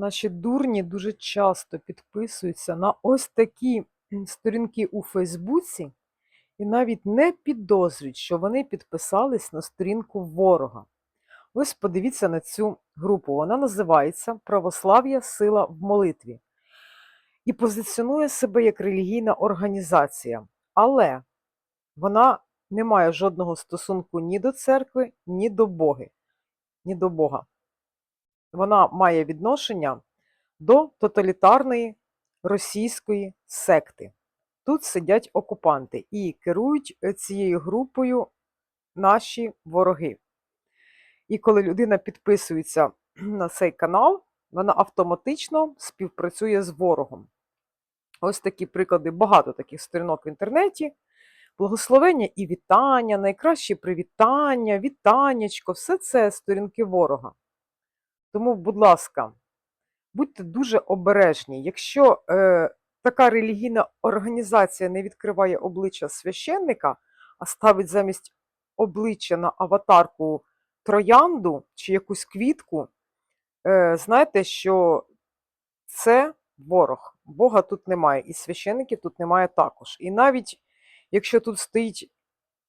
Наші дурні дуже часто підписуються на ось такі сторінки у Фейсбуці і навіть не підозрюють, що вони підписались на сторінку ворога. Ось подивіться на цю групу. Вона називається Православ'я Сила в молитві і позиціонує себе як релігійна організація. Але вона не має жодного стосунку ні до церкви, ні до Боги, ні до Бога. Вона має відношення до тоталітарної російської секти. Тут сидять окупанти і керують е, цією групою наші вороги. І коли людина підписується на цей канал, вона автоматично співпрацює з ворогом. Ось такі приклади, багато таких сторінок в інтернеті. Благословення і вітання, найкращі привітання, вітаннячко, все це сторінки ворога. Тому, будь ласка, будьте дуже обережні. Якщо е, така релігійна організація не відкриває обличчя священника, а ставить замість обличчя на аватарку троянду чи якусь квітку, е, знайте, що це ворог. Бога тут немає, і священиків тут немає також. І навіть якщо тут стоїть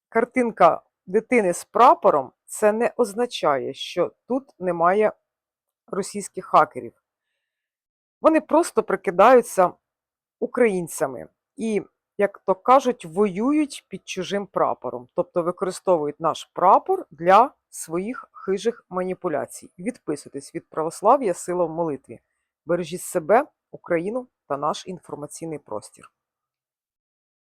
картинка дитини з прапором, це не означає, що тут немає російських хакерів. Вони просто прикидаються українцями і, як то кажуть, воюють під чужим прапором, тобто використовують наш прапор для своїх хижих маніпуляцій. Відписуйтесь від православ'я сила в молитві. Бережіть себе, Україну та наш інформаційний простір.